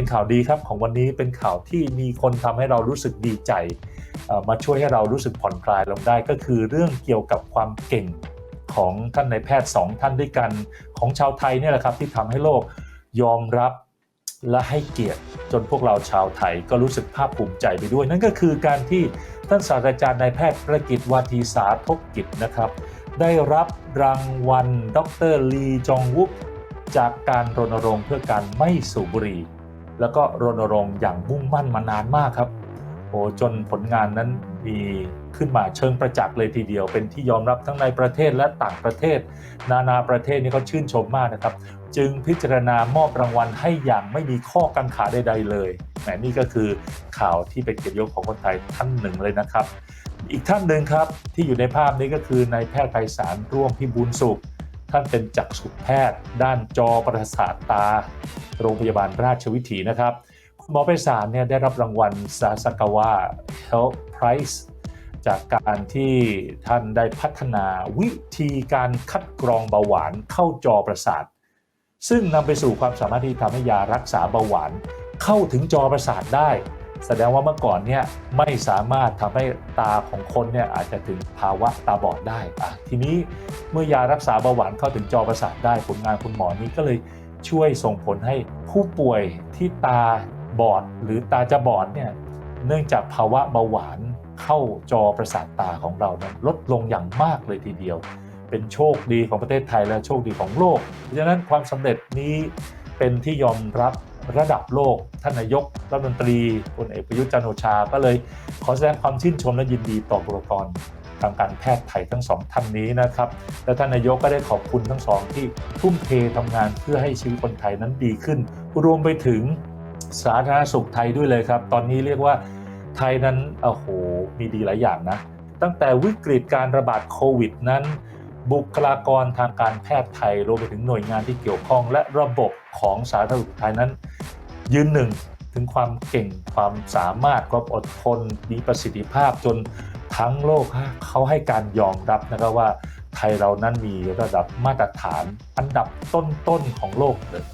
เป็นข่าวดีครับของวันนี้เป็นข่าวที่มีคนทำให้เรารู้สึกดีใจ มาช่วยให้เรารู้สึกผ่อนคลายลงได้ ก็คือเรื่องเกี่ยวกับความเก่งของท่านในแพทย์สองท่านด้วยกันของชาวไทยเนี่ยแหละครับที่ทำให้โลกยอมรับและให้เกียรติ จนพวกเราชาวไทยก็รู้สึกภาคภูมิใจไปด้วย นั่นก็คือการที่ท่านศาสตราจารย์นายแพทย์ประกิตวาทีสาทกกิจนะครับ ได้รับรางวัล ดรลีจองวุกจากการรณรงค์เพื่อการไม่สูบบุหรี่ แล้วก็รณรงค์อย่างมุ่งมั่นมานานมากครับโอ้จนผลงานนั้นมีขึ้นมาเชิงประจักษ์เลยทีเดียว เป็นที่ยอมรับทั้งในประเทศและต่างประเทศ นานาประเทศนี่ก็ชื่นชมมากนะครับ จึงพิจารณามอบรางวัลให้อย่างไม่มีข้อกังขาใดๆเลยแหมนี่ก็คือข่าวที่เป็นเกียรติยศของคนไทยท่านหนึ่งเลยนะครับ อีกท่านหนึ่งครับที่อยู่ในภาพนี้ก็คือนายแพทย์ไพศาลร่วมพิบูลสุข ท่านเป็นจักษุแพทย์ ด้านจอประสาทตา โรงพยาบาลราชวิถีนะครับคุณหมอไพศาลเนี่ยได้รับรางวัลซาสกาวะ Health Prize จากการที่ท่านได้พัฒนาวิธีการคัดกรองเบาหวานเข้าจอประสาท ซึ่งนำไปสู่ความสามารถที่ทำให้ยารักษาเบาหวานเข้าถึงจอประสาทได้ แสดงว่าเมื่อก่อนเนี่ยไม่สามารถทำให้ตาของคนเนี่ยอาจจะถึงภาวะตาบอดได้อะทีนี้เมื่อยารักษาเบาหวานเข้าถึงจอประสาทได้ผลงานคุณหมอนี้ก็เลย ช่วยส่งผลให้ผู้ป่วยที่ตาบอดหรือตาจะบอดเนี่ยเนื่องจากภาวะเบาหวานเข้าจอประสาทตาของเรานั้นลดลงอย่างมากเลยทีเดียว เป็นโชคดีของประเทศไทยและโชคดีของโลก เพราะฉะนั้นความสำเร็จนี้เป็นที่ยอมรับระดับโลก ท่านนายกรัฐมนตรีพลเอกประยุทธ์จันโอชา ก็เลยขอแสดงความชื่นชมและยินดีต่อบุคลากร ทางการแพทย์ไทยทั้งสองท่านนี้นะครับ และท่านนายกก็ได้ขอบคุณทั้งสองที่ทุ่มเททำงานเพื่อให้ชีวิตคนไทยนั้นดีขึ้น รวมไปถึงสาธารณสุขไทยด้วยเลยครับ ตอนนี้เรียกว่าไทยนั้นโอ้โหมีดีหลายอย่างนะ ตั้งแต่วิกฤตการระบาดโควิดนั้น บุคลากรทางการแพทย์ไทยรวมไปถึงหน่วยงานที่เกี่ยวข้อง และระบบของสาธารณสุขไทยนั้น ยืนหนึ่งถึงความเก่งความสามารถความอดทนมีประสิทธิภาพจน ทั้งโลกเขาให้การยอมรับนะครับว่าไทยเรานั้นมีระดับมาตรฐานอันดับต้นๆของโลกเลย